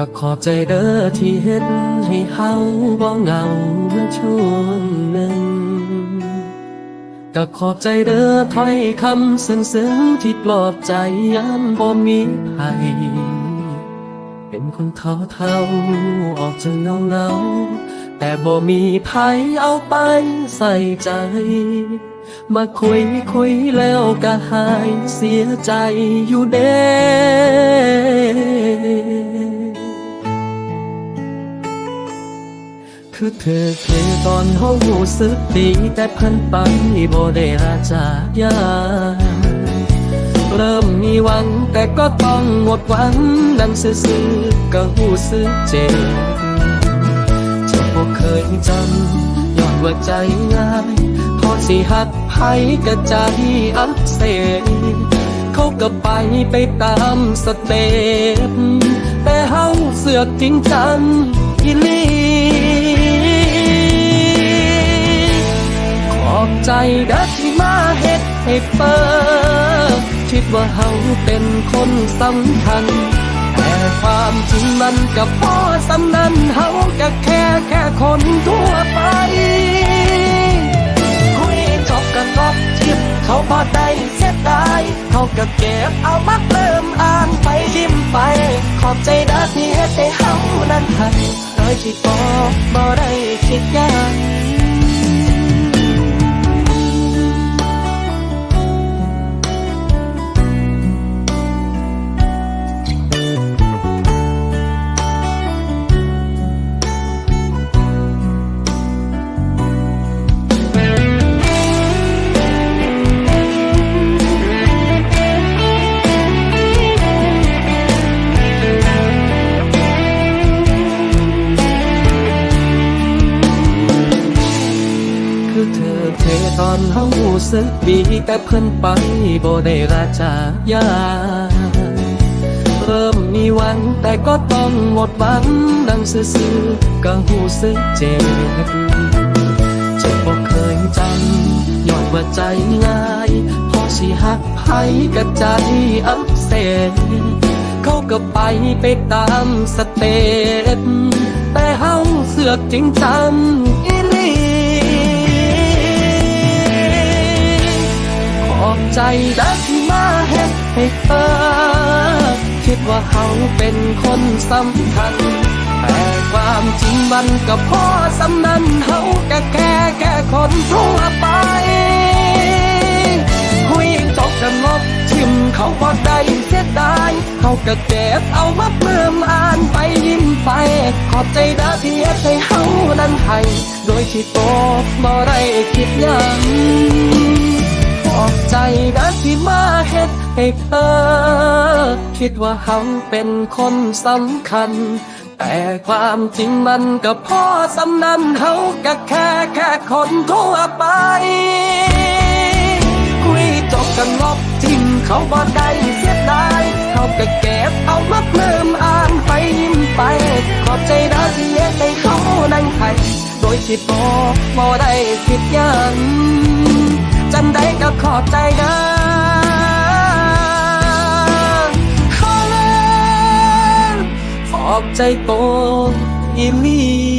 ก็ขอบใจเด้อที่เห็นให้เฮาบ่เหงาเมื่อช่วงหนึ่งก็ขอบใจเด้อถ้อยคำซึ้งๆที่ปลอบใจยามบ่มีภัยเป็นคนท้อเท่าออกจะเงาเงาแต่บ่มีภัยเอาไปใส่ใจ มาคุยคุยแล้วก็หายเสียใจอยู่เด้ คือเธอเคยตอนเฮารู้สึกดีแต่พิ่นไปบ่ได้อาจายาเริ่มมีหวังแต่ก็ต้องหมดหวังนั่งซื่อๆก็รู้สึกเจ็บจะบ่เคยจำย้อนว่าใจง่ายพอสิหักไผก็ใจอักเสบเขาก็ไปไปตามสเต็ปแต่เฮาเสือกจริงจังอีลี เด้อที่มาเฮ็ดให้เปิดคิดว่าเฮาเป็นคนสำคัญ แต่ความจริงมันกับพ่อสำนันเฮาก็แค่แค่คนทั่วไป คุยจบกันลบทิมเขาพอได้เสียดายเขาก็เก็บเอามักเริ่มอ่านไปยิ้มไป ขอบใจเด้อที่เฮ็ดให้เฮานั้นทันโดยที่บอกบ่ได้คิดยาก คือเธอเทตอนเฮาสึกดีแต่เพิ่นไปบ่ได้ราจายาเริ่มมีหวังแต่ก็ต้องหมดหวังนั่งซื่อๆก็รู้สึกเจ็บจ็บบ่เคยจำย้อนว่าใจง่ายพอสิหักไผก็ใจอักเสบเขาก็ไปไปตามสเตปแต่เฮาเสือกจริงจัง อีหลีขอบใจดักที่มาเฮ็ดให้เปิดคิดว่าเขาเป็นคนสำคัญ แต่ความจริงมันก็พอสำนันเขาแก็แค่แค่คนทั่วไปคุยจบกันงบทิมเขาพอได้เสียดายเขาก็เก็บเอามาเพิ่มอ่านไปยิ้มไป ขอบใจดาที่เฮ็ดให้เขานั้นให้โดยที่โตบ่ได้คิดยัง มาเฮ็ดให้เธอ คิดว่าเขาเป็นคนสำคัญ แต่ความจริงมันก็พอสำนันเขาก็แค่แค่คนทั่วไป คุยจบกันลบทิ้งเขาบ่ได้เสียดายเขาก็เก็บเอามาเพิ่มอ่านไปยิ้มไป ขอบใจนะที่เฮ็ดให้เขานั่งไทยโดยที่บ่บ่ได้คิดยังจันใดก็ขอบใจนะข ใจโตอีลี